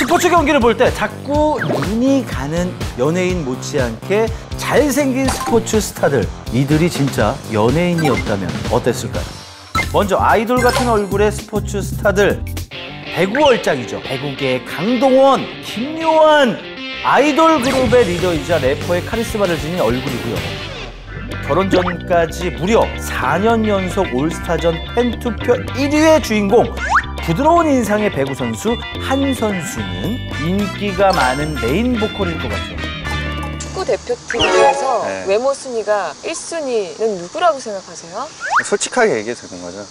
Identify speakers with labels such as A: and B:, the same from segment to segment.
A: 스포츠 경기를 볼 때 자꾸 눈이 가는 연예인 못지않게 잘생긴 스포츠 스타들. 이들이 진짜 연예인이었다면 어땠을까요? 먼저 아이돌 같은 얼굴의 스포츠 스타들. 배구 얼짱이죠. 배구계의 강동원, 김요한. 아이돌 그룹의 리더이자 래퍼의 카리스마를 지닌 얼굴이고요. 결혼 전까지 무려 4년 연속 올스타전 팬투표 1위의 주인공 부드러운 인상의 배구 선수 한 선수는 인기가 많은 메인 보컬일 것 같죠.
B: 축구 대표팀 중에서
C: 네.
B: 외모 순위가 1순위는 누구라고 생각하세요?
C: 솔직하게 얘기해도 되는 거죠.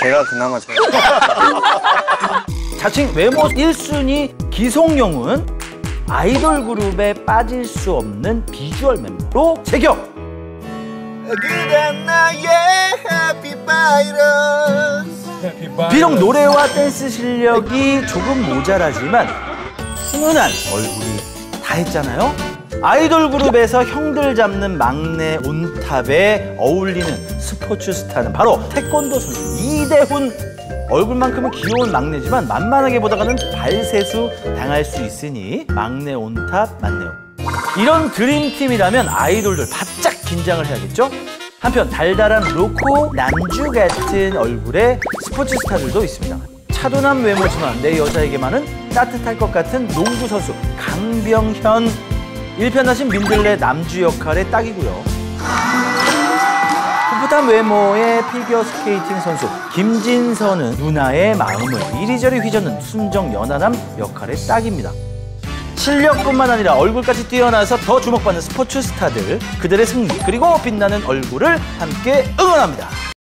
C: 제가 그나마 제일
A: 자칭 외모 1순위 기송용은 아이돌 그룹에 빠질 수 없는 비주얼 멤버로 제격!
C: 그댄 나의 해피바이러스
A: 비록 노래와 댄스 실력이 조금 모자라지만 훈훈한 얼굴이 다 했잖아요. 아이돌 그룹에서 형들 잡는 막내 온탑에 어울리는 스포츠 스타는 바로 태권도 선수 이대훈. 얼굴만큼은 귀여운 막내지만 만만하게 보다가는 발세수 당할 수 있으니 막내 온탑 맞네요. 이런 드림팀이라면 아이돌들 바짝 긴장을 해야겠죠? 한편 달달한 로코 남주 같은 얼굴의 스포츠 스타들도 있습니다. 차도남 외모지만 내 여자에게만은 따뜻할 것 같은 농구 선수 강병현. 일편하신 민들레 남주 역할의 딱이고요. 풋풋한 외모의 피겨 스케이팅 선수 김진서는 누나의 마음을 이리저리 휘젓는 순정 연하남 역할의 딱입니다. 실력뿐만 아니라 얼굴까지 뛰어나서 더 주목받는 스포츠 스타들 그들의 승리 그리고 빛나는 얼굴을 함께 응원합니다.